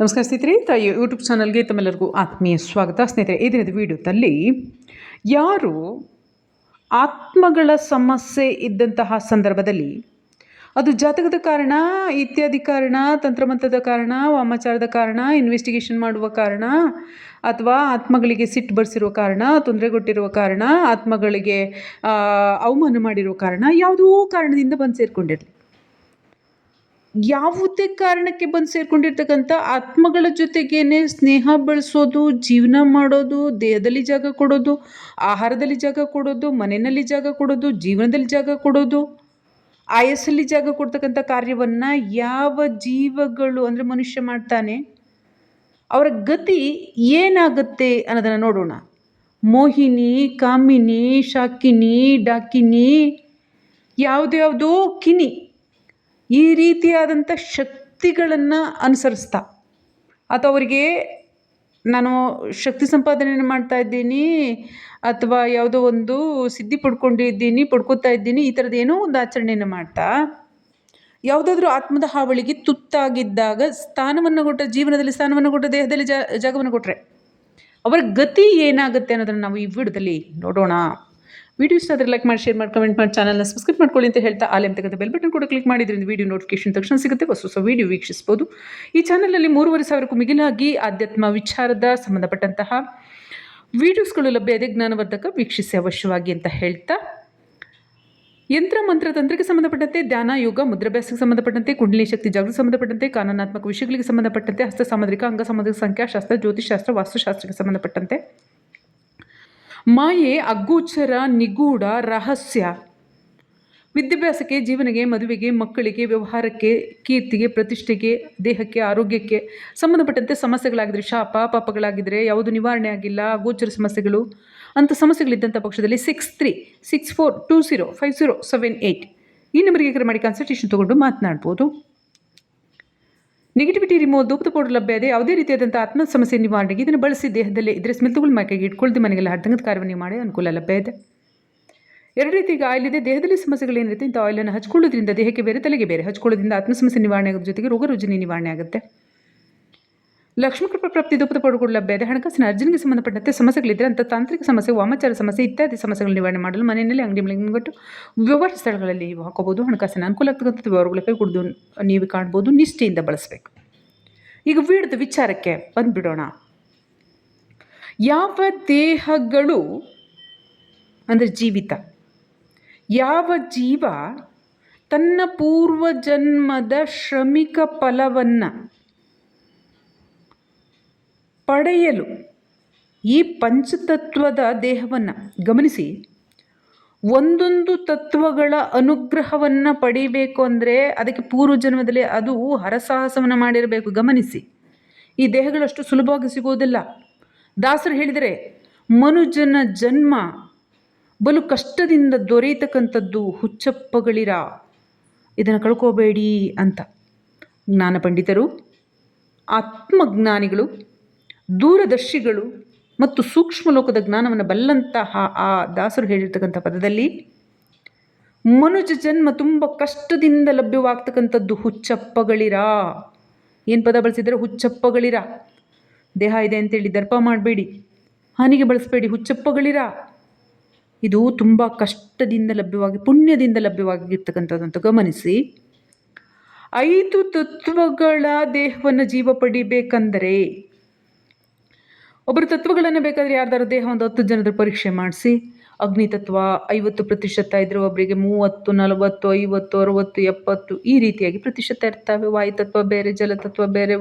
ನಮಸ್ಕಾರ ಸ್ನೇಹಿತರೆ ಯೂಟ್ಯೂಬ್ ಚಾನಲ್ಗೆ ತಮ್ಮೆಲ್ಲರಿಗೂ ಆತ್ಮೀಯ ಸ್ವಾಗತ. ಸ್ನೇಹಿತರೆ, ಈ ದಿನದ ವಿಡಿಯೋದಲ್ಲಿ ಯಾರು ಆತ್ಮಗಳ ಸಮಸ್ಯೆ ಇದ್ದಂತಹ ಸಂದರ್ಭದಲ್ಲಿ ಅದು ಜಾತಕದ ಕಾರಣ, ಇತ್ಯಾದಿ ಕಾರಣ ತಂತ್ರಮಂತ್ರದ ಕಾರಣ, ವಾಮಾಚಾರದ ಕಾರಣ ಇನ್ವೆಸ್ಟಿಗೇಷನ್ ಮಾಡುವ ಕಾರಣ, ಅಥವಾ ಆತ್ಮಗಳಿಗೆ ಸಿಟ್ಟು ಬರೆಸಿರುವ ಕಾರಣ, ತೊಂದರೆಗೊಟ್ಟಿರುವ ಕಾರಣ, ಆತ್ಮಗಳಿಗೆ ಅವಮಾನ ಮಾಡಿರುವ ಕಾರಣ, ಯಾವುದೋ ಕಾರಣದಿಂದ ಬಂದು ಸೇರಿಕೊಂಡಿರಲಿ. ಯಾವುದೇ ಕಾರಣಕ್ಕೆ ಬಂದು ಸೇರ್ಕೊಂಡಿರ್ತಕ್ಕಂಥ ಆತ್ಮಗಳ ಜೊತೆಗೇನೆ ಸ್ನೇಹ ಬೆಳೆಸೋದು, ಜೀವನ ಮಾಡೋದು, ದೇಹದಲ್ಲಿ ಜಾಗ ಕೊಡೋದು, ಆಹಾರದಲ್ಲಿ ಜಾಗ ಕೊಡೋದು, ಮನೆಯಲ್ಲಿ ಜಾಗ ಕೊಡೋದು, ಜೀವನದಲ್ಲಿ ಜಾಗ ಕೊಡೋದು, ಆಯಸ್ಸಲ್ಲಿ ಜಾಗ ಕೊಡ್ತಕ್ಕಂಥ ಕಾರ್ಯವನ್ನು ಯಾವ ಜೀವಗಳು ಅಂದರೆ ಮನುಷ್ಯ ಮಾಡ್ತಾನೆ, ಅವರ ಗತಿ ಏನಾಗುತ್ತೆ ಅನ್ನೋದನ್ನು ನೋಡೋಣ. ಮೋಹಿನಿ, ಕಾಮಿನಿ, ಶಾಕಿನಿ, ಡಾಕಿನಿ ಯಾವುದ್ಯಾವುದೋ ಕಿನಿ. ಈ ರೀತಿಯಾದಂಥ ಶಕ್ತಿಗಳನ್ನು ಅನುಸರಿಸ್ತಾ. ಅಥವಾ ಅವರಿಗೆ ನಾನು ಶಕ್ತಿ ಸಂಪಾದನೆಯನ್ನು ಮಾಡ್ತಾ ಇದ್ದೀನಿ, ಅಥವಾ ಯಾವುದೋ ಒಂದು ಸಿದ್ಧಿ ಪಡ್ಕೊಂಡಿದ್ದೀನಿ ಪಡ್ಕೊತಾ ಇದ್ದೀನಿ, ಈ ಥರದ್ದು ಏನೋ ಒಂದು ಆಚರಣೆಯನ್ನು ಮಾಡ್ತಾ. ಯಾವುದಾದ್ರೂ ಆತ್ಮದ ಹಾವಳಿಗೆ ತುತ್ತಾಗಿದ್ದಾಗ ಸ್ಥಾನವನ್ನು ಕೊಟ್ಟ ಜೀವನದಲ್ಲಿ ಸ್ಥಾನವನ್ನು ಕೊಟ್ಟ ದೇಹದಲ್ಲಿ ಜಾಗವನ್ನು ಕೊಟ್ಟರೆ ಅವರ ಗತಿ ಏನಾಗುತ್ತೆ ಅನ್ನೋದನ್ನು ನಾವು ಈ ನೋಡೋಣ. ವಿಡಿಯೋ ಇಷ್ಟ ಆದರೆ ಲೈಕ್ ಮಾಡಿ ಶೇರ್ ಮಾಡಿ ಕಮೆಂಟ್ ಮಾಡಿ ಚಾನಲ್ನ ಸಬ್ಸ್ಕ್ರೈಬ್ ಮಾಡ್ಕೊಳ್ಳಿ ಅಂತ ಹೇಳ್ತಾ ಆಲೆ ಅಂತ ಬೆಲ್ ಬಟನ್ ಕೂಡ ಕ್ಲಿಕ್ ಮಾಡಿದ್ರಿಂದ ವಿಡಿಯೋ ನೋಟಿಫಿಕೇಶನ್ ತಕ್ಷಣ ಸಿಗುತ್ತೆ. ಹೊಸ ಹೊಸ ವಿಡಿಯೋ ವೀಕ್ಷಿಸ್ಬೋದು. ಈ ಚಾನಲಲ್ಲಿ ಮೂರುವರೆ ಸಾವಿರಕ್ಕೂ ಮಿಗಿಲಾಗಿ ಆಧ್ಯಾತ್ಮ ವಿಚಾರದ ಸಂಬಂಧಪಟ್ಟಂತಹ ವೀಡಿಯೋಸ್ಗಳು ಲಭ್ಯ ಇದೆ. ಜ್ಞಾನವರ್ಧಕ ವೀಕ್ಷಿಸಿ ಅವಶ್ಯವಾಗಿ ಅಂತ ಹೇಳ್ತಾ. ಯಂತ್ರ ಮಂತ್ರ ತಂತ್ರಕ್ಕೆ ಸಂಬಂಧಪಟ್ಟಂತೆ, ಧ್ಯಾನ, ಯೋಗ, ಮುದ್ರಾಭ್ಯಾಸಕ್ಕೆ ಸಂಬಂಧಪಟ್ಟಂತೆ, ಕುಂಡಲಿ ಶಕ್ತಿ ಜಾಗೃತಿ ಸಂಬಂಧಪಟ್ಟಂತೆ, ಕಾನೂನಾತ್ಮಕ ವಿಷಯಗಳಿಗೆ ಸಂಬಂಧಪಟ್ಟಂತೆ, ಹಸ್ತ ಸಾಮುದ್ರಿಕ ಅಂಗ ಸಾಮುದ್ರಿಕ ಸಂಖ್ಯಾಶಾಸ್ತ್ರ ಜ್ಯೋತಿಷಾಸ್ತ್ರ ವಾಸ್ತುಶಾಸ್ತ್ರಕ್ಕೆ ಸಂಬಂಧಪಟ್ಟಂತೆ. ಮಾಯೆ ಅಗ್ಗೋಚರ ನಿಗೂಢ, ರಹಸ್ಯ. ವಿದ್ಯಾಭ್ಯಾಸಕ್ಕೆ, ಜೀವನಕ್ಕೆ, ಮದುವೆಗೆ, ಮಕ್ಕಳಿಗೆ, ವ್ಯವಹಾರಕ್ಕೆ, ಕೀರ್ತಿಗೆ, ಪ್ರತಿಷ್ಠೆಗೆ, ದೇಹಕ್ಕೆ, ಆರೋಗ್ಯಕ್ಕೆ ಸಂಬಂಧಪಟ್ಟಂತೆ ಸಮಸ್ಯೆಗಳಾಗಿದ್ರೆ ಶಾಪ ಪಾಪಗಳಾಗಿದ್ದರೆ ಯಾವುದು ನಿವಾರಣೆ ಆಗಿಲ್ಲ ಗೋಚರ ಸಮಸ್ಯೆಗಳು. ಅಂಥ ಸಮಸ್ಯೆಗಳಿದ್ದಂಥ ಪಕ್ಷದಲ್ಲಿ six three six four two zero five zero seven eight ಈ ನಂಬರಿಗೆ ಕರೆ ಮಾಡಿ ಕನ್ಸಲ್ಟೇಷನ್ ತೊಗೊಂಡು ಮಾತನಾಡ್ಬೋದು. ನೆಗೆಟಿವಿಟಿ ರಿಮೂವ್ ಧೂಪದ ಪೌಡರ್ ಲಭ್ಯ ಇದೆ. ಯಾವುದೇ ರೀತಿಯಾದಂಥ ಆತ್ಮ ಸಮಸ್ಯೆ ನಿವಾರಣೆಗೆ ಇದನ್ನು ಬಳಸಿ ದೇಹದಲ್ಲಿ ಇದ್ರೆ ಸ್ಮೆಲ್ತುಗಳು ಮೈಕೆಗೆ ಇಟ್ಕೊಳ್ದು ಮನೆಗೆಲ್ಲ ಹಡ್ದಂಗದ ಕಾರ್ಯವನ್ನು ಮಾಡಿ ಅನುಕೂಲ ಲಭ್ಯ ಇದೆ. ಎರಡು ರೀತಿಗೆ ಆಯಿಲ್ ಇದೆ. ದೇಹದಲ್ಲಿ ಸಮಸ್ಯೆಗಳೇನಿರುತ್ತೆ ಇಂಥ ಆಯಿಲನ್ನು ಹಚ್ಕೊಳ್ಳೋದ್ರಿಂದ ದೇಹಕ್ಕೆ ಬೇರೆ ತಲೆಗೆ ಬೇರೆ ಹಚ್ಕೊಳ್ಳೋದ್ರಿಂದ ಆತ್ಮ ಸಮಸ್ಯೆ ನಿವಾರಣೆ ಆಗೋದ್ರ ಜೊತೆಗೆ ರೋಗ ರುಜಿನಿ ನಿವಾರಣೆ ಆಗುತ್ತೆ. ಲಕ್ಷ್ಮೀ ಕೃಪಾ ಪ್ರಾಪ್ತಿ ಧೂಪದ ಪೌಡರ್ಗಳು ಲಭ್ಯ. ಇದೆ ಹಣಕಾಸಿನ ಅರ್ಜನೆಗೆ ಸಂಬಂಧಪಟ್ಟಂತೆ ಸಮಸ್ಯೆಗಳಿದ್ದರೆ ಅಂತ ತಾಂತ್ರಿಕ ಸಮಸ್ಯೆ, ವಾಮಾಚಾರ ಸಮಸ್ಯೆ ಇತ್ಯಾದಿ ಸಮಸ್ಯೆಗಳ ನಿವಾರಣೆ ಮಾಡಲು ಮನೆಯಲ್ಲಿ ಅಂಗಡಿ ಮುಂಗಟ್ಟು ವ್ಯವಹಾರ ಸ್ಥಳಗಳಲ್ಲಿ ಹಾಕೋಬಹುದು. ಹಣಕಾಸಿನ ಅನುಕೂಲ ಆಗ್ತಕ್ಕಂಥ ವ್ಯವಹಾರಗಳ ಕುಡಿದು ನೀವು ಕಾಣ್ಬೋದು ನಿಷ್ಠೆಯಿಂದ ಬಳಸಬೇಕು. ಈಗ ವಿಡಿದ ವಿಚಾರಕ್ಕೆ ಬಂದುಬಿಡೋಣ. ಯಾವ ದೇಹಗಳು ಅಂದರೆ ಜೀವಿತ, ಯಾವ ಜೀವ ತನ್ನ ಪೂರ್ವ ಜನ್ಮದ ಶ್ರಮಿಕ ಫಲವನ್ನು ಪಡೆಯಲು ಈ ಪಂಚತತ್ವದ ದೇಹವನ್ನು ಗಮನಿಸಿ. ಒಂದೊಂದು ತತ್ವಗಳ ಅನುಗ್ರಹವನ್ನು ಪಡಿಬೇಕು ಅಂದರೆ ಅದಕ್ಕೆ ಪೂರ್ವ ಜನ್ಮದಲ್ಲಿ ಅದು ಹರಸಾಹಸವನ್ನು ಮಾಡಿರಬೇಕು. ಗಮನಿಸಿ. ಈ ದೇಹಗಳಷ್ಟು ಸುಲಭವಾಗಿ ಸಿಗುವುದಿಲ್ಲ. ದಾಸರು ಹೇಳಿದರೆ, ಮನುಜನ ಜನ್ಮ ಬಲು ಕಷ್ಟದಿಂದ ದೊರೆಯತಕ್ಕಂಥದ್ದು ಹುಚ್ಚಪ್ಪಗಳಿರ. ಇದನ್ನು ಕಳ್ಕೋಬೇಡಿ ಅಂತ. ಜ್ಞಾನ ಪಂಡಿತರು, ಆತ್ಮಜ್ಞಾನಿಗಳು ದೂರದರ್ಶಿಗಳು ಮತ್ತು ಸೂಕ್ಷ್ಮ ಲೋಕದ ಜ್ಞಾನವನ್ನು ಬಲ್ಲಂತಹ ಆ ದಾಸರು ಹೇಳಿರ್ತಕ್ಕಂಥ ಪದದಲ್ಲಿ, ಮನುಜ ಜನ್ಮ ತುಂಬ ಕಷ್ಟದಿಂದ ಲಭ್ಯವಾಗ್ತಕ್ಕಂಥದ್ದು ಹುಚ್ಚಪ್ಪಗಳಿರ. ಏನು ಪದ ಬಳಸಿದರೆ ಹುಚ್ಚಪ್ಪಗಳಿರ. ದೇಹ ಇದೆ ಅಂತೇಳಿ ದರ್ಪ ಮಾಡಬೇಡಿ. ಹಾನಿಗೆ ಬಳಸಬೇಡಿ. ಹುಚ್ಚಪ್ಪಗಳಿರ. ಇದು ತುಂಬ ಕಷ್ಟದಿಂದ ಲಭ್ಯವಾಗಿ, ಪುಣ್ಯದಿಂದ ಲಭ್ಯವಾಗಿರ್ತಕ್ಕಂಥದ್ದಂತ ಗಮನಿಸಿ. ಐದು ತತ್ವಗಳ ದೇಹವನ್ನು ಜೀವ ಪಡಿಬೇಕಂದರೆ ಒಬ್ಬರು ತತ್ವಗಳನ್ನು ಬೇಕಾದರೆ ಯಾರ್ದಾರು ದೇಹ ಒಂದು ಹತ್ತು ಜನದ ಪರೀಕ್ಷೆ ಮಾಡಿಸಿ, ಅಗ್ನಿ ತತ್ವ ಐವತ್ತು ಪ್ರತಿಶತ ಇದ್ದರೆ ಒಬ್ಬರಿಗೆ ಮೂವತ್ತು, ನಲವತ್ತು, ಐವತ್ತು, ಅರವತ್ತು, ಎಪ್ಪತ್ತು ಈ ರೀತಿಯಾಗಿ ಪ್ರತಿಶತ ಇರ್ತವೆ. ವಾಯುತತ್ವ ಬೇರೆ ಜಲತತ್ವ ಬೇರೆ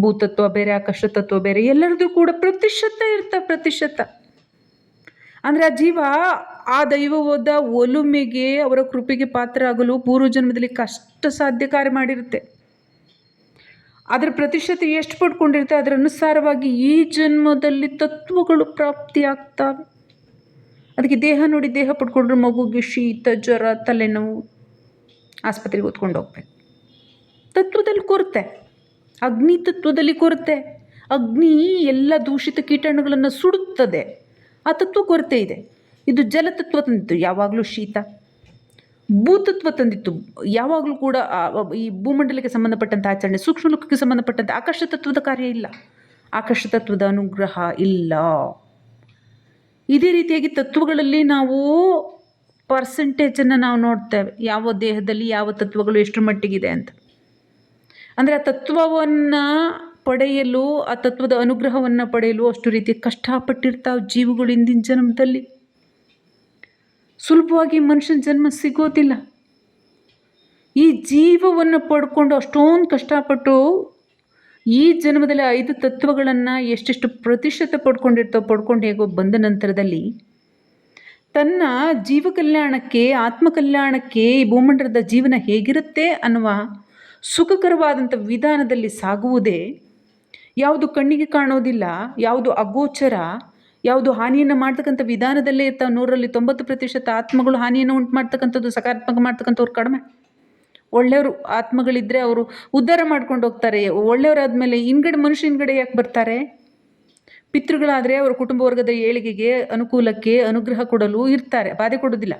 ಭೂತತ್ವ ಬೇರೆ, ಆಕಾಶ ತತ್ವ ಬೇರೆ, ಎಲ್ಲರದ್ದು ಕೂಡ ಪ್ರತಿಶತ ಇರ್ತವೆ ಪ್ರತಿಶತ. ಅಂದರೆ ಆ ಜೀವ ಆ ದೈವವಾದ ಒಲುಮೆಗೆ, ಅವರ ಕೃಪೆಗೆ ಪಾತ್ರ ಆಗಲು ಪೂರ್ವ ಜನ್ಮದಲ್ಲಿ ಕಷ್ಟ ಸಾಧ್ಯ ಕಾರ್ಯ ಮಾಡಿರುತ್ತೆ. ಅದರ ಪ್ರತಿಶತ ಎಷ್ಟು ಪಡ್ಕೊಂಡಿರುತ್ತೆ? ಅದರ ಅನುಸಾರವಾಗಿ ಈ ಜನ್ಮದಲ್ಲಿ ತತ್ವಗಳು ಪ್ರಾಪ್ತಿಯಾಗ್ತವೆ. ಅದಕ್ಕೆ ದೇಹ ನೋಡಿ ದೇಹ ಪಡ್ಕೊಂಡ್ರೆ ಮಗುಗೆ ಶೀತ, ಜ್ವರ, ತಲೆನೋವು, ಆಸ್ಪತ್ರೆಗೆ ಓದ್ಕೊಂಡು ಹೋಗ್ಬೇಕು. ತತ್ವದಲ್ಲಿ ಕೊರತೆ. ಅಗ್ನಿ ತತ್ವದಲ್ಲಿ ಕೊರತೆ. ಅಗ್ನಿ ಎಲ್ಲ ದೂಷಿತ ಕೀಟಾಣುಗಳನ್ನು ಸುಡುತ್ತದೆ. ಆ ತತ್ವ ಕೊರತೆ ಇದೆ. ಇದು ಜಲತತ್ವ ತಂತು ಯಾವಾಗಲೂ ಶೀತ. ಭೂತತ್ವ ತಂದಿತ್ತು ಯಾವಾಗಲೂ ಕೂಡ ಈ ಭೂಮಂಡಲಕ್ಕೆ ಸಂಬಂಧಪಟ್ಟಂಥ ಆಚರಣೆ, ಸೂಕ್ಷ್ಮ ಲೋಕಕ್ಕೆ ಸಂಬಂಧಪಟ್ಟಂತೆ ಆಕಾಶ ತತ್ವದ ಕಾರ್ಯ ಇಲ್ಲ. ಆಕಾಶ ತತ್ವದ ಅನುಗ್ರಹ ಇಲ್ಲ. ಇದೇ ರೀತಿಯಾಗಿ ತತ್ವಗಳಲ್ಲಿ ನಾವು ಪರ್ಸೆಂಟೇಜನ್ನು ನಾವು ನೋಡ್ತೇವೆ. ಯಾವ ದೇಹದಲ್ಲಿ ಯಾವ ತತ್ವಗಳು ಎಷ್ಟು ಮಟ್ಟಿಗಿದೆ ಅಂತ. ಅಂದರೆ ಆ ತತ್ವವನ್ನು ಪಡೆಯಲು, ಆ ತತ್ವದ ಅನುಗ್ರಹವನ್ನು ಪಡೆಯಲು ಅಷ್ಟು ರೀತಿ ಕಷ್ಟಪಟ್ಟಿರ್ತಾವೆ ಜೀವಗಳು ಇಂದಿನ ಜನ್ಮದಲ್ಲಿ. ಸುಲಭವಾಗಿ ಮನುಷ್ಯನ ಜನ್ಮ ಸಿಗೋದಿಲ್ಲ. ಈ ಜೀವವನ್ನು ಪಡ್ಕೊಂಡು ಅಷ್ಟೊಂದು ಕಷ್ಟಪಟ್ಟು ಈ ಜನ್ಮದಲ್ಲಿ ಐದು ತತ್ವಗಳನ್ನು ಎಷ್ಟೆಷ್ಟು ಪ್ರತಿಶತ ಪಡ್ಕೊಂಡಿರ್ತೋ, ಪಡ್ಕೊಂಡು ಹೇಗೋ ಬಂದ ನಂತರದಲ್ಲಿ ತನ್ನ ಜೀವ ಕಲ್ಯಾಣಕ್ಕೆ ಆತ್ಮಕಲ್ಯಾಣಕ್ಕೆ ಈ ಭೂಮಂಡಲದ ಜೀವನ ಹೇಗಿರುತ್ತೆ ಅನ್ನುವ ಸುಖಕರವಾದಂಥ ವಿಧಾನದಲ್ಲಿ ಸಾಗುವುದೇ ಯಾವುದು ಕಣ್ಣಿಗೆ ಕಾಣೋದಿಲ್ಲ, ಯಾವುದು ಅಗೋಚರ ಯಾವುದು ಹಾನಿಯನ್ನು ಮಾಡ್ತಕ್ಕಂಥ ವಿಧಾನದಲ್ಲೇ ಇರ್ತಾವೆ ನೂರಲ್ಲಿ ತೊಂಬತ್ತು ಪ್ರತಿಶತ ಆತ್ಮಗಳು ಹಾನಿಯನ್ನು ಉಂಟು ಮಾಡ್ತಕ್ಕಂಥದ್ದು ಸಕಾರಾತ್ಮಕ ಮಾಡ್ತಕ್ಕಂಥವ್ರು ಕಡಿಮೆ. ಒಳ್ಳೆಯವರು ಆತ್ಮಗಳಿದ್ದರೆ ಅವರು ಉದ್ಧಾರ ಮಾಡ್ಕೊಂಡು ಹೋಗ್ತಾರೆ. ಒಳ್ಳೆಯವರಾದ್ಮೇಲೆ ಹಿಂದ್ಗಡೆ ಮನುಷ್ಯ ಹಿಂದ್ಗಡೆ ಯಾಕೆ ಬರ್ತಾರೆ? ಪಿತೃಗಳಾದರೆ ಅವರ ಕುಟುಂಬ ವರ್ಗದ ಏಳಿಗೆಗೆ, ಅನುಕೂಲಕ್ಕೆ ಅನುಗ್ರಹ ಕೊಡಲು ಇರ್ತಾರೆ. ಬಾಧೆ ಕೊಡೋದಿಲ್ಲ.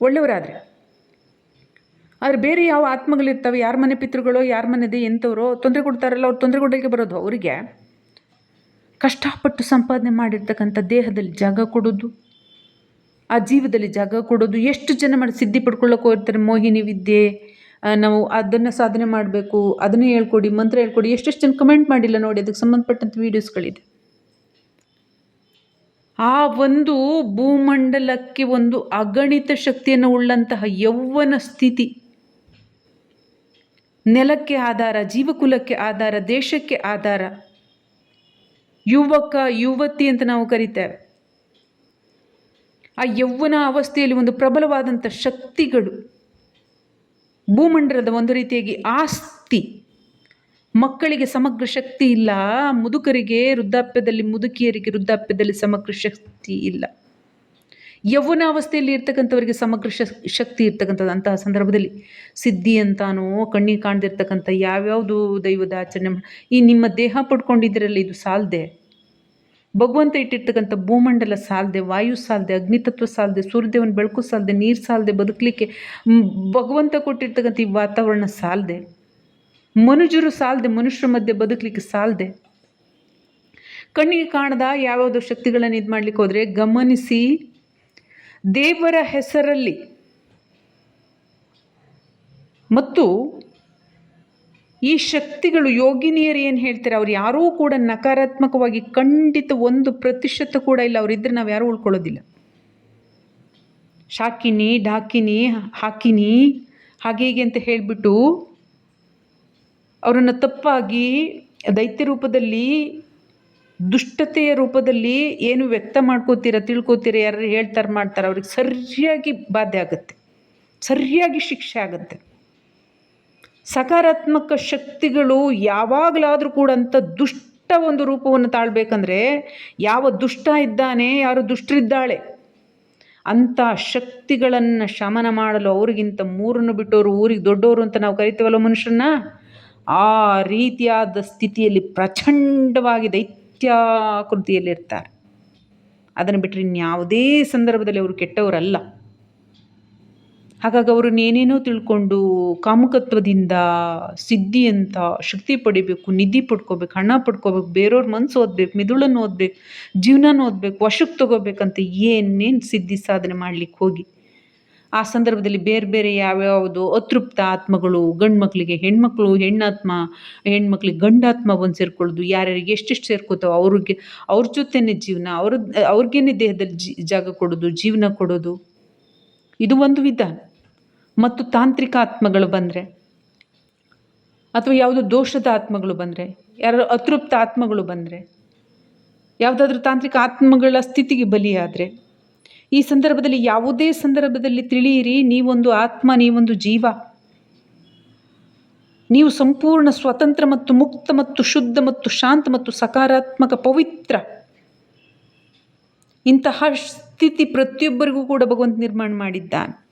ಒಳ್ಳೆಯವರಾದರೆ. ಆದರೆ ಬೇರೆ ಯಾವ ಆತ್ಮಗಳಿರ್ತವೆ? ಯಾರ ಮನೆ ಪಿತೃಗಳೋ, ಯಾರ ಮನೆದೆ ಎಂಥವ್ರೋ, ತೊಂದರೆ ಕೊಡ್ತಾರಲ್ಲ, ಅವ್ರು ತೊಂದರೆ ಕೊಡಲಿಕ್ಕೆ ಬರೋದು ಅವರಿಗೆ. ಕಷ್ಟಪಟ್ಟು ಸಂಪಾದನೆ ಮಾಡಿರ್ತಕ್ಕಂಥ ದೇಹದಲ್ಲಿ ಜಾಗ ಕೊಡೋದು, ಆ ಜೀವದಲ್ಲಿ ಜಾಗ ಕೊಡೋದು, ಎಷ್ಟು ಜನ ಮಾಡಿ ಸಿದ್ಧಿ ಪಡ್ಕೊಳ್ಳೋಕೆ ಹೋಗ್ತಾರೆ ಮೋಹಿನಿ ವಿದ್ಯೆ ನಾವು ಅದನ್ನು ಸಾಧನೆ ಮಾಡಬೇಕು, ಅದನ್ನೇ ಹೇಳ್ಕೊಡಿ, ಮಂತ್ರ ಹೇಳ್ಕೊಡಿ, ಎಷ್ಟೆಷ್ಟು ಜನ ಕಮೆಂಟ್ ಮಾಡಿಲ್ಲ ನೋಡಿ, ಅದಕ್ಕೆ ಸಂಬಂಧಪಟ್ಟಂಥ ವೀಡಿಯೋಸ್ಗಳಿದೆ ಆ ಒಂದು ಭೂಮಂಡಲಕ್ಕೆ ಒಂದು ಅಗಣಿತ ಶಕ್ತಿಯನ್ನು ಉಳ್ಳಂತಹ ಯೌವನ ಸ್ಥಿತಿ, ನೆಲಕ್ಕೆ ಆಧಾರ, ಜೀವಕುಲಕ್ಕೆ ಆಧಾರ, ದೇಶಕ್ಕೆ ಆಧಾರ ಯುವಕ, ಯುವತಿ ಅಂತ ನಾವು ಕರಿತೇವೆ. ಆ ಯೌವನ ಅವಸ್ಥೆಯಲ್ಲಿ ಒಂದು ಪ್ರಬಲವಾದಂಥ ಶಕ್ತಿಗಳು, ಭೂಮಂಡಲದ ಒಂದು ರೀತಿಯಾಗಿ ಆಸ್ತಿ, ಮಕ್ಕಳಿಗೆ ಸಮಗ್ರ ಶಕ್ತಿ ಇಲ್ಲ, ಮುದುಕರಿಗೆ ವೃದ್ಧಾಪ್ಯದಲ್ಲಿ, ಮುದುಕಿಯರಿಗೆ ವೃದ್ಧಾಪ್ಯದಲ್ಲಿ ಸಮಗ್ರ ಶಕ್ತಿ ಇಲ್ಲ. ಯೌವನ ಅವಸ್ಥೆಯಲ್ಲಿ ಇರ್ತಕ್ಕಂಥವರಿಗೆ ಸಮಗ್ರ ಶಕ್ತಿ ಇರ್ತಕ್ಕಂಥದ್ದು ಅಂತಹ ಸಂದರ್ಭದಲ್ಲಿ ಸಿದ್ಧಿ ಅಂತಾನೋ, ಕಣ್ಣಿಗೆ ಕಾಣದಿರ್ತಕ್ಕಂಥ ಯಾವ್ಯಾವುದು ದೈವದ ಆಚರಣೆ ಈ ನಿಮ್ಮ ದೇಹ ಪಡ್ಕೊಂಡಿದ್ದೀರಲ್ಲ, ಇದು ಸಾಲದೆ. ಭಗವಂತ ಇಟ್ಟಿರ್ತಕ್ಕಂಥ ಭೂಮಂಡಲ ಸಾಲದೆ, ವಾಯು ಸಾಲದೆ, ಅಗ್ನಿತತ್ವ ಸಾಲದೆ, ಸೂರ್ಯದೇವನ ಬೆಳಕು ಸಾಲದೆ, ನೀರು ಸಾಲದೆ ಬದುಕಲಿಕ್ಕೆ ಭಗವಂತ ಕೊಟ್ಟಿರ್ತಕ್ಕಂಥ ಈ ವಾತಾವರಣ ಸಾಲದೆ. ಮನುಜರು ಸಾಲದೆ, ಮನುಷ್ಯರ ಮಧ್ಯೆ ಬದುಕಲಿಕ್ಕೆ ಸಾಲದೆ. ಕಣ್ಣಿಗೆ ಕಾಣದ ಯಾವ್ಯಾವುದೋ ಶಕ್ತಿಗಳನ್ನು ಇದು ಮಾಡಲಿಕ್ಕೆ ಹೋದರೆ ಗಮನಿಸಿ, ದೇವರ ಹೆಸರಲ್ಲಿ ಮತ್ತು ಈ ಶಕ್ತಿಗಳು ಯೋಗಿನಿಯರು ಏನು ಹೇಳ್ತಾರೆ? ಅವ್ರು ಯಾರೂ ಕೂಡ ನಕಾರಾತ್ಮಕವಾಗಿ ಖಂಡಿತ ಒಂದು ಪ್ರತಿಶತ ಕೂಡ ಇಲ್ಲ. ಅವರಿದ್ದರೆ ನಾವು ಯಾರೂ ಉಳ್ಕೊಳ್ಳೋದಿಲ್ಲ. ಶಾಕಿನಿ, ಡಾಕಿನಿ, ಹಾಕಿನಿ ಹಾಗೆ ಹೀಗೆ ಅಂತ ಹೇಳಿಬಿಟ್ಟು ಅವರನ್ನು ತಪ್ಪಾಗಿ ದೈತ್ಯ ರೂಪದಲ್ಲಿ, ದುಷ್ಟತೆಯ ರೂಪದಲ್ಲಿ ಏನು ವ್ಯಕ್ತ ಮಾಡ್ಕೋತೀರ, ತಿಳ್ಕೊತೀರ, ಯಾರು ಹೇಳ್ತಾರೆ ಮಾಡ್ತಾರೆ, ಅವ್ರಿಗೆ ಸರಿಯಾಗಿ ಬಾಧೆ ಆಗುತ್ತೆ. ಸರಿಯಾಗಿ ಶಿಕ್ಷೆ ಆಗುತ್ತೆ. ಸಕಾರಾತ್ಮಕ ಶಕ್ತಿಗಳು ಯಾವಾಗಲಾದರೂ ಕೂಡ ಅಂಥ ದುಷ್ಟ ಒಂದು ರೂಪವನ್ನು ತಾಳ್ಬೇಕಂದ್ರೆ ಯಾವ ದುಷ್ಟ ಇದ್ದಾನೆ, ಯಾರು ದುಷ್ಟರಿದ್ದಾಳೆ, ಅಂಥ ಶಕ್ತಿಗಳನ್ನು ಶಮನ ಮಾಡಲು ಅವ್ರಿಗಿಂತ ಮೂರನ್ನು ಬಿಟ್ಟವರು ಊರಿಗೆ ದೊಡ್ಡವರು ಅಂತ ನಾವು ಕರಿತೀವಲ್ಲ ಮನುಷ್ಯರನ್ನ? ಆ ರೀತಿಯಾದ ಸ್ಥಿತಿಯಲ್ಲಿ ಪ್ರಚಂಡವಾಗಿ ದೈತ್ಯಾಕೃತಿಯಲ್ಲಿರ್ತಾರೆ. ಅದನ್ನು ಬಿಟ್ಟರೆ ಇನ್ಯಾವುದೇ ಸಂದರ್ಭದಲ್ಲಿ ಅವರು ಕೆಟ್ಟವರಲ್ಲ. ಹಾಗಾಗಿ ಅವರು ಏನೇನೋ ತಿಳ್ಕೊಂಡು ಕಾಮುಕತ್ವದಿಂದ ಸಿದ್ಧಿ ಅಂತ ಶಕ್ತಿ ಪಡಿಬೇಕು ನಿಧಿ ಪಡ್ಕೋಬೇಕು, ಹಣ ಪಡ್ಕೋಬೇಕು ಬೇರೆಯವ್ರ ಮನಸ್ಸು ಓದಬೇಕು, ಮಿದುಳನ್ನು ಓದ್ಬೇಕು, ಜೀವನನ ಓದಬೇಕು, ವಶಕ್ಕೆ ತಗೋಬೇಕಂತ ಏನೇನು ಸಿದ್ಧಿ ಸಾಧನೆ ಮಾಡ್ಲಿಕ್ಕೆ ಹೋಗಿ. ಆ ಸಂದರ್ಭದಲ್ಲಿ ಬೇರೆ ಬೇರೆ ಯಾವ್ಯಾವುದು ಅತೃಪ್ತ ಆತ್ಮಗಳು ಗಂಡು ಮಕ್ಕಳಿಗೆ ಹೆಣ್ಮಕ್ಳು, ಹೆಣ್ಣಾತ್ಮ, ಹೆಣ್ಮಕ್ಳಿಗೆ ಗಂಡಾತ್ಮ ಬಂದು ಸೇರ್ಕೊಳ್ಳೋದು, ಯಾರ್ಯಾರಿಗೆ ಎಷ್ಟೆಷ್ಟು ಸೇರ್ಕೋತಾವೆ ಅವ್ರಿಗೆ, ಅವ್ರ ಜೊತೆನೆ ಜೀವನ ಅವ್ರ ಅವ್ರಿಗೇನೆ ದೇಹದಲ್ಲಿ ಜಿ, ಜಾಗ ಕೊಡೋದು, ಜೀವನ ಕೊಡೋದು. ಇದು ಒಂದು ವಿಧಾನ. ಮತ್ತು ತಾಂತ್ರಿಕ ಆತ್ಮಗಳು ಬಂದರೆ? ಅಥವಾ ಯಾವುದು ದೋಷದ ಆತ್ಮಗಳು ಬಂದರೆ? ಯಾರು ಅತೃಪ್ತ ಆತ್ಮಗಳು ಬಂದರೆ? ಯಾವುದಾದ್ರೂ ತಾಂತ್ರಿಕ ಆತ್ಮಗಳ ಸ್ಥಿತಿಗೆ ಬಲಿಯಾದರೆ? ಈ ಸಂದರ್ಭದಲ್ಲಿ ಯಾವುದೇ ಸಂದರ್ಭದಲ್ಲಿ ತಿಳಿಯಿರಿ, ನೀವೊಂದು ಆತ್ಮ, ನೀವೊಂದು ಜೀವ. ನೀವು ಸಂಪೂರ್ಣ ಸ್ವತಂತ್ರ ಮತ್ತು ಮುಕ್ತ ಮತ್ತು ಶುದ್ಧ ಮತ್ತು ಶಾಂತ ಮತ್ತು ಸಕಾರಾತ್ಮಕ ಪವಿತ್ರ. ಇಂತಹ ಸ್ಥಿತಿ ಪ್ರತಿಯೊಬ್ಬರಿಗೂ ಕೂಡ ಭಗವಂತ ನಿರ್ಮಾಣ ಮಾಡಿದ್ದಾನೆ.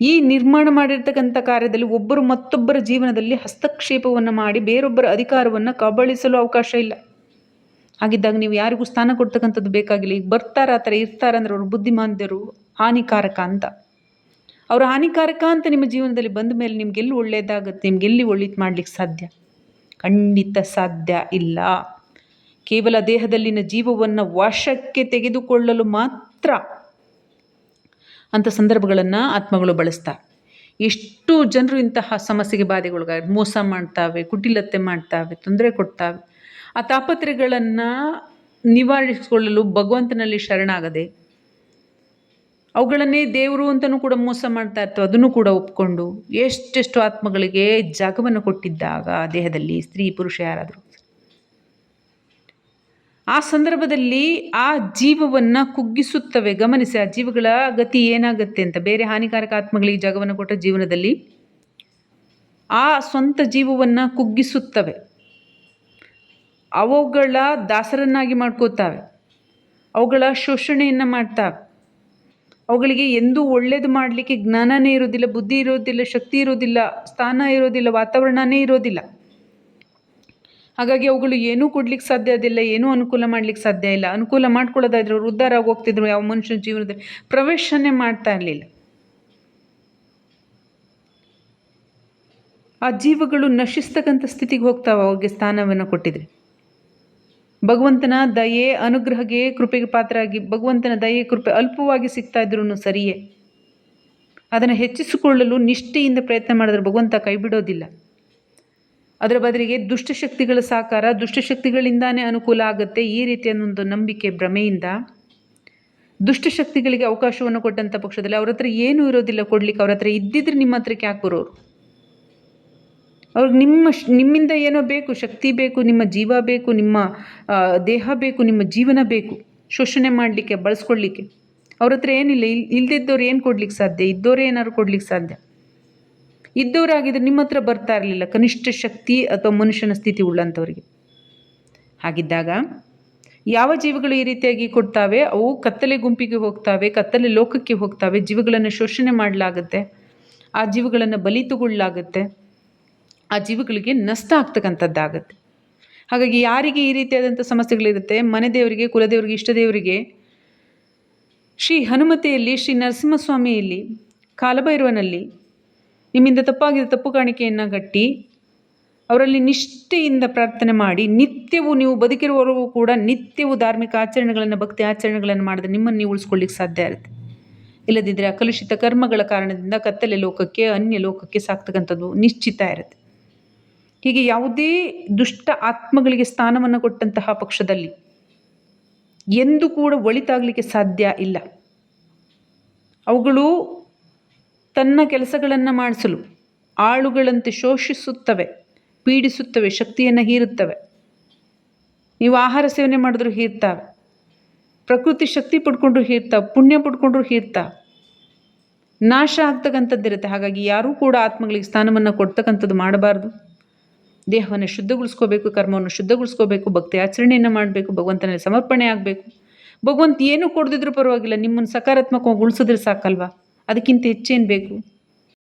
ಈ ನಿರ್ಮಾಣ ಮಾಡಿರ್ತಕ್ಕಂಥ ಕಾರ್ಯದಲ್ಲಿ ಒಬ್ಬರು ಮತ್ತೊಬ್ಬರ ಜೀವನದಲ್ಲಿ ಹಸ್ತಕ್ಷೇಪವನ್ನು ಮಾಡಿ ಬೇರೊಬ್ಬರ ಅಧಿಕಾರವನ್ನು ಕಬಳಿಸಲು ಅವಕಾಶ ಇಲ್ಲ. ಹಾಗಿದ್ದಾಗ ನೀವು ಯಾರಿಗೂ ಸ್ಥಾನ ಕೊಡ್ತಕ್ಕಂಥದ್ದು ಬೇಕಾಗಿಲ್ಲ. ಈಗ ಬರ್ತಾರ, ಆ ಥರ ಇರ್ತಾರೆ ಅಂದ್ರೆ ಅವರು ಬುದ್ಧಿಮಾಂದ್ಯರು, ಹಾನಿಕಾರಕ ಅಂತ. ಅವರು ಹಾನಿಕಾರಕ ಅಂತ ನಿಮ್ಮ ಜೀವನದಲ್ಲಿ ಬಂದ ಮೇಲೆ ನಿಮ್ಗೆಲ್ಲಿ ಒಳ್ಳೆಯದಾಗುತ್ತೆ ನಿಮ್ಗೆಲ್ಲಿ ಒಳ್ಳೇದು ಮಾಡ್ಲಿಕ್ಕೆ ಸಾಧ್ಯ? ಖಂಡಿತ ಸಾಧ್ಯ ಇಲ್ಲ. ಕೇವಲ ದೇಹದಲ್ಲಿನ ಜೀವವನ್ನು ವಶಕ್ಕೆ ತೆಗೆದುಕೊಳ್ಳಲು ಮಾತ್ರ ಅಂಥ ಸಂದರ್ಭಗಳನ್ನು ಆತ್ಮಗಳು ಬಳಸ್ತಾ. ಎಷ್ಟು ಜನರು ಇಂತಹ ಸಮಸ್ಯೆಗೆ ಬಾಧೆಗೊಳಗ ಮೋಸ ಮಾಡ್ತಾವೆ, ಕುಟಿಲತೆ ಮಾಡ್ತಾವೆ, ತೊಂದರೆ ಕೊಡ್ತಾವೆ. ಆ ತಾಪತ್ರೆಗಳನ್ನು ನಿವಾರಿಸಿಕೊಳ್ಳಲು ಭಗವಂತನಲ್ಲಿ ಶರಣಾಗದೆ, ಅವುಗಳನ್ನೇ ದೇವರು ಅಂತಲೂ ಕೂಡ ಮೋಸ ಮಾಡ್ತಾ ಇರ್ತವೆ ಅದನ್ನು ಕೂಡ ಒಪ್ಕೊಂಡು, ಎಷ್ಟೆಷ್ಟು ಆತ್ಮಗಳಿಗೆ ಜಾಗವನ್ನು ಕೊಟ್ಟಿದ್ದಾಗ, ದೇಹದಲ್ಲಿ ಸ್ತ್ರೀ, ಪುರುಷ ಯಾರಾದರೂ ಆ ಸಂದರ್ಭದಲ್ಲಿ ಆ ಜೀವವನ್ನು ಕುಗ್ಗಿಸುತ್ತವೆ. ಗಮನಿಸಿ, ಆ ಜೀವಗಳ ಗತಿ ಏನಾಗುತ್ತೆ ಅಂತ. ಬೇರೆ ಹಾನಿಕಾರಕ ಆತ್ಮಗಳಿಗೆ ಜಾಗವನ್ನು ಕೊಟ್ಟ ಜೀವನದಲ್ಲಿ ಆ ಸ್ವಂತ ಜೀವವನ್ನು ಕುಗ್ಗಿಸುತ್ತವೆ. ಅವುಗಳ ದಾಸರನ್ನಾಗಿ ಮಾಡ್ಕೋತಾವೆ. ಅವುಗಳ ಶೋಷಣೆಯನ್ನು ಮಾಡ್ತಾವೆ. ಅವುಗಳಿಗೆ ಎಂದೂ ಒಳ್ಳೇದು ಮಾಡಲಿಕ್ಕೆ ಜ್ಞಾನನೇ ಇರೋದಿಲ್ಲ, ಬುದ್ಧಿ ಇರೋದಿಲ್ಲ, ಶಕ್ತಿ ಇರೋದಿಲ್ಲ, ಸ್ಥಾನ ಇರೋದಿಲ್ಲ, ವಾತಾವರಣನೇ ಇರೋದಿಲ್ಲ. ಹಾಗಾಗಿ ಅವುಗಳು ಏನೂ ಕೊಡ್ಲಿಕ್ಕೆ ಸಾಧ್ಯ ಅದಿಲ್ಲ ಏನೂ ಅನುಕೂಲ ಮಾಡ್ಲಿಕ್ಕೆ ಸಾಧ್ಯ ಇಲ್ಲ. ಅನುಕೂಲ ಮಾಡ್ಕೊಳ್ಳೋದಾದ್ರೆ ಅವ್ರು ಉದ್ಧಾರ ಆಗಿ ಹೋಗ್ತಿದ್ರು ಯಾವ ಮನುಷ್ಯನ ಜೀವನದಲ್ಲಿ ಪ್ರವೇಶನೇ ಮಾಡ್ತಾ ಇರಲಿಲ್ಲ. ಆ ಜೀವಗಳು ನಶಿಸ್ತಕ್ಕಂಥ ಸ್ಥಿತಿಗೆ ಹೋಗ್ತಾವೆ, ಅವ್ರಿಗೆ ಸ್ಥಾನವನ್ನು ಕೊಟ್ಟಿದ್ರೆ. ಭಗವಂತನ ದಯೆ, ಅನುಗ್ರಹಗೆ ಕೃಪೆಗೆ ಪಾತ್ರರಾಗಿ ಭಗವಂತನ ದಯೆ, ಕೃಪೆ ಅಲ್ಪವಾಗಿ ಸಿಗ್ತಾ ಇದ್ರೂ ಸರಿಯೇ. ಅದನ್ನು ಹೆಚ್ಚಿಸಿಕೊಳ್ಳಲು ನಿಷ್ಠೆಯಿಂದ ಪ್ರಯತ್ನ ಮಾಡಿದ್ರೆ ಭಗವಂತ ಕೈ ಬಿಡೋದಿಲ್ಲ. ಅದರ ಬದಲಿಗೆ ದುಷ್ಟಶಕ್ತಿಗಳ ಸಾಕಾರ ದುಷ್ಟಶಕ್ತಿಗಳಿಂದಾನೇ ಅನುಕೂಲ ಆಗುತ್ತೆ ಈ ರೀತಿಯ ಒಂದು ನಂಬಿಕೆ ಭ್ರಮೆಯಿಂದ. ದುಷ್ಟಶಕ್ತಿಗಳಿಗೆ ಅವಕಾಶವನ್ನು ಕೊಟ್ಟಂಥ ಪಕ್ಷದಲ್ಲಿ ಅವ್ರ ಹತ್ರ ಏನೂ ಇರೋದಿಲ್ಲ ಕೊಡ್ಲಿಕ್ಕೆ, ಅವ್ರ ಹತ್ರ ಇದ್ದಿದ್ರೆ ನಿಮ್ಮ ಹತ್ರಕ್ಕೆ ಯಾಕೆ ಬರೋರು ಅವ್ರಿಗೆ ನಿಮ್ಮ ನಿಮ್ಮಿಂದ ಏನೋ ಬೇಕು, ಶಕ್ತಿ ಬೇಕು, ನಿಮ್ಮ ಜೀವ ಬೇಕು, ನಿಮ್ಮ ದೇಹ ಬೇಕು, ನಿಮ್ಮ ಜೀವನ ಬೇಕು, ಶೋಷಣೆ ಮಾಡಲಿಕ್ಕೆ, ಬಳಸ್ಕೊಳ್ಳಿಕ್ಕೆ. ಅವ್ರ ಹತ್ರ ಏನಿಲ್ಲ, ಇಲ್, ಇಲ್ದಿದ್ದವ್ರು ಏನು ಕೊಡ್ಲಿಕ್ಕೆ ಸಾಧ್ಯ? ಇದ್ದವರೇ ಏನಾದ್ರು ಕೊಡ್ಲಿಕ್ಕೆ ಸಾಧ್ಯ? ಇದ್ದವರಾಗಿದ್ರೆ ನಿಮ್ಮ ಹತ್ರ ಬರ್ತಾ ಇರಲಿಲ್ಲ. ಕನಿಷ್ಠ ಶಕ್ತಿ ಅಥವಾ ಮನುಷ್ಯನ ಸ್ಥಿತಿ ಉಳ್ಳಂಥವ್ರಿಗೆ. ಹಾಗಿದ್ದಾಗ ಯಾವ ಜೀವಿಗಳು ಈ ರೀತಿಯಾಗಿ ಕೊಡ್ತಾವೆ? ಅವು ಕತ್ತಲೆ ಗುಂಪಿಗೆ ಹೋಗ್ತಾವೆ, ಕತ್ತಲೆ ಲೋಕಕ್ಕೆ ಹೋಗ್ತಾವೆ, ಜೀವಗಳನ್ನು ಶೋಷಣೆ ಮಾಡಲಾಗುತ್ತೆ, ಆ ಜೀವಗಳನ್ನು ಬಲಿ ತಗೊಳ್ಳಲಾಗುತ್ತೆ ಆ ಜೀವಗಳಿಗೆ ನಷ್ಟ ಆಗ್ತಕ್ಕಂಥದ್ದಾಗುತ್ತೆ. ಹಾಗಾಗಿ ಯಾರಿಗೆ ಈ ರೀತಿಯಾದಂಥ ಸಮಸ್ಯೆಗಳಿರುತ್ತೆ? ಮನೆ ದೇವರಿಗೆ, ಕುಲದೇವರಿಗೆ, ಇಷ್ಟ ದೇವರಿಗೆ. ಶ್ರೀ ಹನುಮತೆಯಲ್ಲಿ, ಶ್ರೀ ನರಸಿಂಹಸ್ವಾಮಿಯಲ್ಲಿ, ಕಾಲಭೈರವನಲ್ಲಿ ನಿಮ್ಮಿಂದ ತಪ್ಪಾಗಿದ್ದ ತಪ್ಪು ಕಾಣಿಕೆಯನ್ನು ಕಟ್ಟಿ ಅವರಲ್ಲಿ ನಿಷ್ಠೆಯಿಂದ ಪ್ರಾರ್ಥನೆ ಮಾಡಿ, ನಿತ್ಯವೂ ನೀವು ಬದುಕಿರುವವರೆಗೂ ಕೂಡ ನಿತ್ಯವೂ ಧಾರ್ಮಿಕ ಆಚರಣೆಗಳನ್ನು, ಭಕ್ತಿ ಆಚರಣೆಗಳನ್ನು ಮಾಡಿದ್ರೆ ನಿಮ್ಮನ್ನು ನೀವು ಉಳಿಸ್ಕೊಳ್ಳಿಕ್ಕೆ ಸಾಧ್ಯ ಇರುತ್ತೆ. ಇಲ್ಲದಿದ್ದರೆ ಅಕಲುಷಿತ ಕಲುಷಿತ ಕರ್ಮಗಳ ಕಾರಣದಿಂದ ಕತ್ತಲೆ ಲೋಕಕ್ಕೆ, ಅನ್ಯ ಲೋಕಕ್ಕೆ ಸಾಕ್ತಕ್ಕಂಥದ್ದು ನಿಶ್ಚಿತ ಇರುತ್ತೆ. ಹೀಗೆ ಯಾವುದೇ ದುಷ್ಟ ಆತ್ಮಗಳಿಗೆ ಸ್ಥಾನವನ್ನು ಕೊಟ್ಟಂತಹ ಪಕ್ಷದಲ್ಲಿ ಎಂದು ಕೂಡ ಒಳಿತಾಗಲಿಕ್ಕೆ ಸಾಧ್ಯ ಇಲ್ಲ. ಅವುಗಳು ತನ್ನ ಕೆಲಸಗಳನ್ನು ಮಾಡಿಸಲು ಆಳುಗಳಂತೆ ಶೋಷಿಸುತ್ತವೆ, ಪೀಡಿಸುತ್ತವೆ, ಶಕ್ತಿಯನ್ನು ಹೀರುತ್ತವೆ. ನೀವು ಆಹಾರ ಸೇವನೆ ಮಾಡಿದ್ರು ಹೀರ್ತಾವೆ. ಪ್ರಕೃತಿ ಶಕ್ತಿ ಪಡ್ಕೊಂಡ್ರು ಹೀರ್ತಾವೆ, ಪುಣ್ಯ ಪಡ್ಕೊಂಡ್ರು ಹೀರ್ತಾವೆ. ನಾಶ ಆಗ್ತಕ್ಕಂಥದ್ದಿರುತ್ತೆ ಹಾಗಾಗಿ ಯಾರೂ ಕೂಡ ಆತ್ಮಗಳಿಗೆ ಸ್ಥಾನವನ್ನು ಕೊಡ್ತಕ್ಕಂಥದ್ದು ಮಾಡಬಾರ್ದು. ದೇಹವನ್ನು ಶುದ್ಧಗೊಳಿಸ್ಕೋಬೇಕು, ಕರ್ಮವನ್ನು ಶುದ್ಧಗೊಳಿಸ್ಕೋಬೇಕು, ಭಕ್ತಿ ಆಚರಣೆಯನ್ನು ಮಾಡಬೇಕು, ಭಗವಂತನಲ್ಲಿ ಸಮರ್ಪಣೆ ಆಗಬೇಕು. ಭಗವಂತ ಏನೂ ಕೊಡದಿದ್ರೂ ಪರವಾಗಿಲ್ಲ. ನಿಮ್ಮನ್ನು ಸಕಾರಾತ್ಮಕವಾಗಿ ಉಳಿಸಿದ್ರೆ ಸಾಕಲ್ವಾ? ಅದಕ್ಕಿಂತ ಹೆಚ್ಚೇನು ಬೇಕು?